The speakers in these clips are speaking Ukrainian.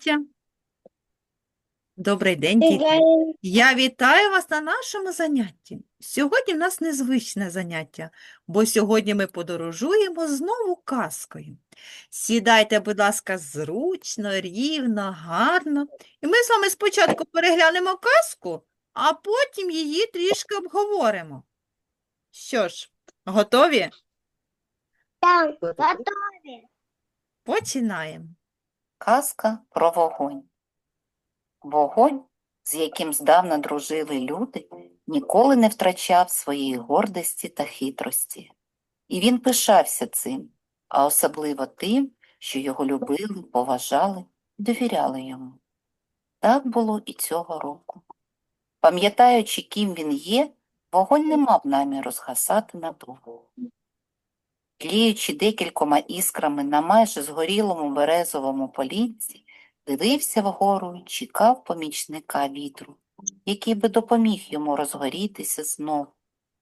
заняття. Добрий день, діти. Я вітаю вас на нашому занятті. Сьогодні в нас незвичне заняття, бо сьогодні ми подорожуємо знову казкою. Сідайте, будь ласка, зручно, рівно, гарно. І ми з вами спочатку переглянемо казку, а потім її трішки обговоримо. Що ж, готові? Так, готові. Починаємо. Казка про вогонь. Вогонь, з яким здавна дружили люди, ніколи не втрачав своєї гордості та хитрості. І він пишався цим, а особливо тим, що його любили, поважали, довіряли йому. Так було і цього року. Пам'ятаючи, ким він є, вогонь не мав наміру згасати надовго. Тліючи декількома іскрами на майже згорілому березовому полінці, дивився вгору й чекав помічника вітру, який би допоміг йому розгорітися знов,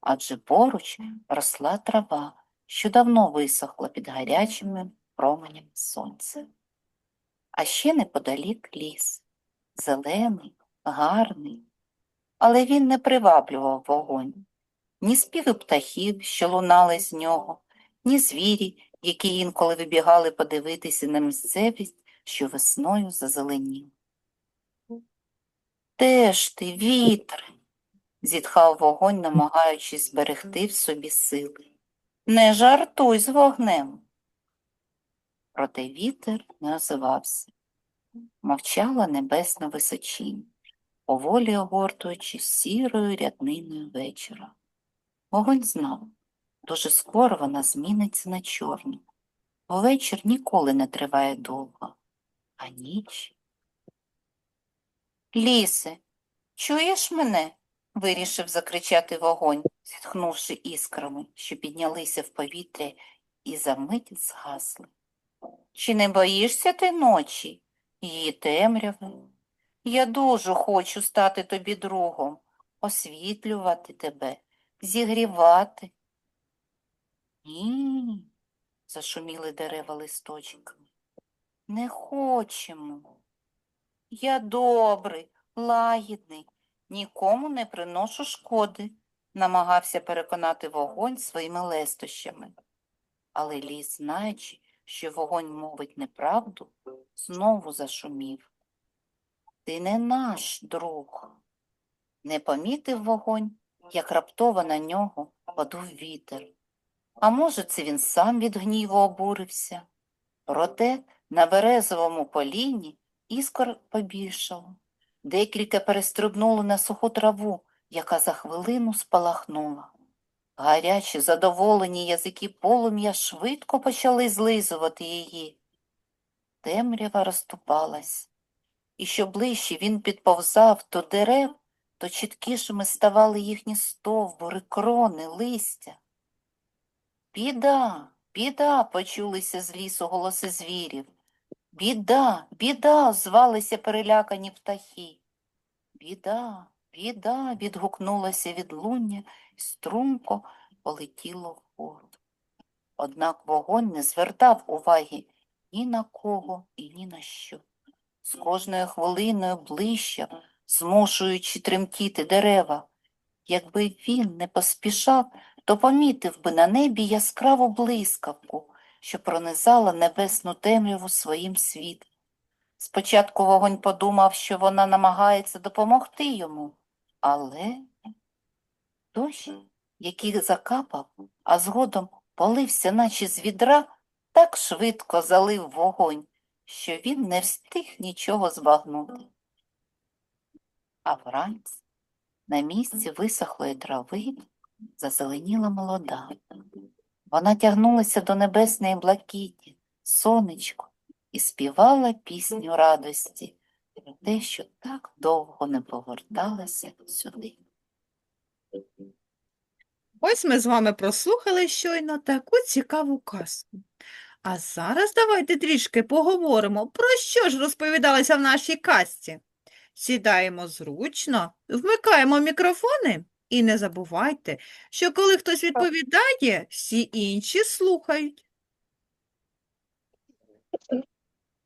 адже поруч росла трава, що давно висохла під гарячими променями сонця. А ще неподалік ліс, зелений, гарний, але він не приваблював вогонь. Ні співи птахів, що лунали з нього, ні звірі, які інколи вибігали подивитися на місцевість, що весною зазеленів. Де ж ти, вітре? зітхав вогонь, намагаючись зберегти в собі сили. Не жартуй з вогнем. Проте вітер не озивався. Мовчала небесна височінь, поволі огортуючи сірою рядниною вечора. Вогонь знав, дуже скоро вона зміниться на чорну, бо вечір ніколи не триває довго, а ніч. Лісе, чуєш мене? вирішив закричати вогонь, зітхнувши іскрами, що піднялися в повітря і за мить згасли. Чи не боїшся ти ночі, її темряви? Я дуже хочу стати тобі другом, освітлювати тебе, зігрівати. Ні, зашуміли дерева листочками. Не хочемо. Я добрий, лагідний, нікому не приношу шкоди, намагався переконати вогонь своїми лестощами. Але ліс, знаючи, що вогонь мовить неправду, знову зашумів. Ти не наш друг. Не помітив вогонь, як раптово на нього подув вітер. А може, це він сам від гніву обурився. Проте на березовому поліні іскор побільшало. Декілька перестрибнуло на суху траву, яка за хвилину спалахнула. Гарячі, задоволені язики полум'я швидко почали злизувати її. Темрява розступалась, і що ближче він підповзав до дерев, то чіткішими ставали їхні стовбури, крони, листя. Біда, біда, почулися з лісу голоси звірів. Біда, біда, звалися перелякані птахи. Біда, біда, відгукнулося відлуння і струмко полетіло вгору. Однак вогонь не звертав уваги ні на кого і ні на що. З кожною хвилиною ближче, змушуючи тремтіти дерева. Якби він не поспішав, то помітив би на небі яскраву блискавку, що пронизала небесну темряву своїм світлом. Спочатку вогонь подумав, що вона намагається допомогти йому, але дощ, який закапав, а згодом полився, наче з відра, так швидко залив вогонь, що він не встиг нічого збагнути. А вранці на місці висохлої трави зазеленіла молода. Вона тягнулася до небесної блакиті, сонечко, і співала пісню радості про те, що так довго не поверталася сюди. Ось ми з вами прослухали щойно таку цікаву казку. А зараз давайте трішки поговоримо, про що ж розповідалося в нашій казці. Сідаємо зручно, вмикаємо мікрофони і не забувайте, що коли хтось відповідає, всі інші слухають.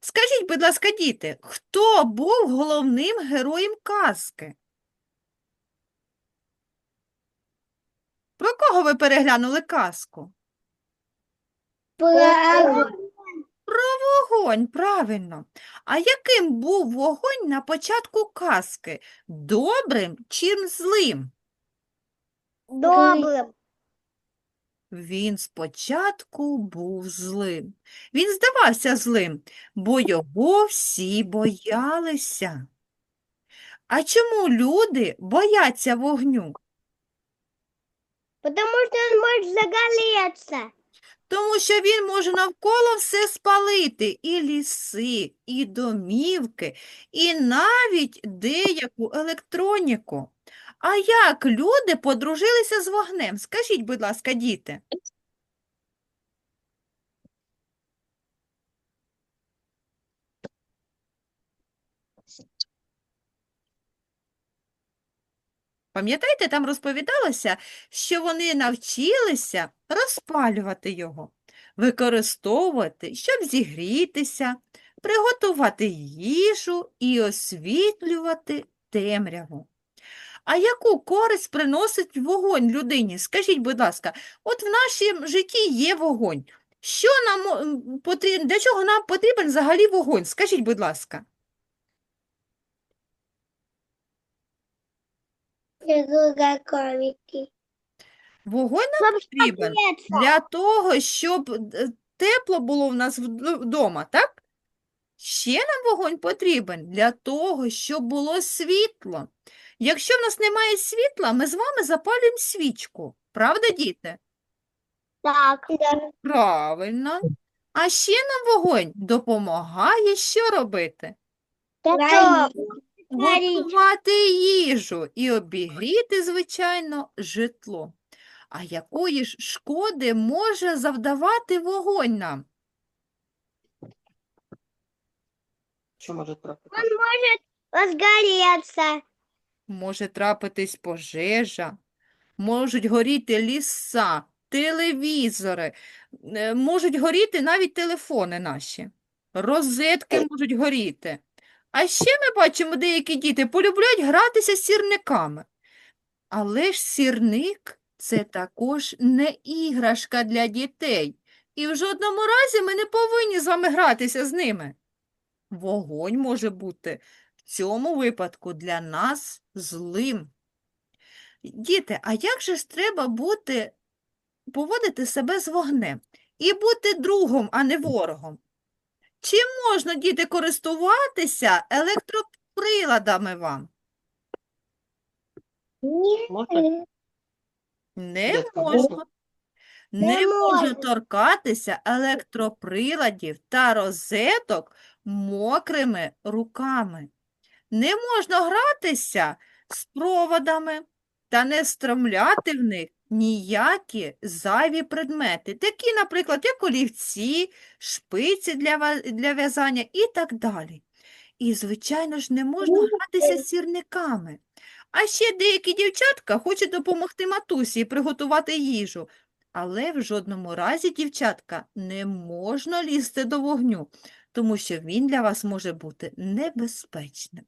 Скажіть, будь ласка, діти, хто був головним героєм казки? Про кого ви переглянули казку? Про Вогонь, правильно. А яким був вогонь на початку казки? Добрим чи злим? Добрым. Він спочатку був злим. Він здавався злим, бо його всі боялися. А чому люди бояться вогню? Потому что он может загореться. Тому що він може навколо все спалити, і ліси, і домівки, і навіть деяку електроніку. А як люди подружилися з вогнем? Скажіть, будь ласка, діти. Пам'ятаєте, там розповідалося, що вони навчилися розпалювати його, використовувати, щоб зігрітися, приготувати їжу і освітлювати темряву. А яку користь приносить вогонь людині? Скажіть, будь ласка, от в нашому житті є вогонь. Що нам потрібно, для чого нам потрібен взагалі вогонь? Скажіть, будь ласка. Вогонь нам потрібен для того, щоб е, тепло було в нас вдома, так? Ще нам вогонь потрібен для того, щоб було світло. Якщо в нас немає світла, ми з вами запалюємо свічку. Правда, діти? Так. Правильно. А ще нам вогонь допомагає що робити? Готувати їжу і обігріти, звичайно, житло. А якої ж шкоди може завдавати вогонь нам? Що може трапити? Он может возгореться. Може трапитись пожежа, можуть горіти ліса, телевізори, е, можуть горіти навіть телефони наші, розетки можуть горіти. А ще ми бачимо, деякі діти полюбляють гратися з сірниками. Але ж сірник – це також не іграшка для дітей. І в жодному разі ми не повинні з вами гратися з ними. Вогонь може бути цьому випадку для нас злим. Діти, а як же ж треба бути, поводити себе з вогнем і бути другом, а не ворогом? Чи можна, діти, користуватися електроприладами вам? Можна? Не можна. Не можна. торкатися електроприладів та розеток мокрими руками. Не можна гратися з проводами та не встромляти в них ніякі зайві предмети, такі, наприклад, як олівці, шпиці для, для в'язання і так далі. І, звичайно ж, не можна гратися з сірниками. А ще деякі дівчатка хочуть допомогти матусі і приготувати їжу. Але в жодному разі, дівчатка, не можна лізти до вогню, тому що він для вас може бути небезпечним.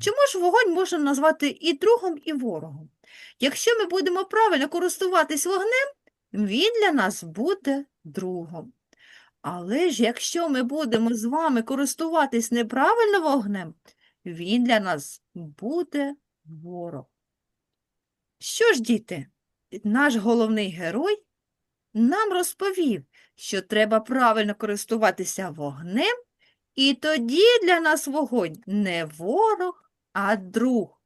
Чому ж вогонь можна назвати і другом, і ворогом? Якщо ми будемо правильно користуватись вогнем, він для нас буде другом. Але ж якщо ми будемо з вами користуватись неправильно вогнем, він для нас буде ворог. Що ж, діти, наш головний герой нам розповів, що треба правильно користуватися вогнем, і тоді для нас вогонь не ворог, а друг.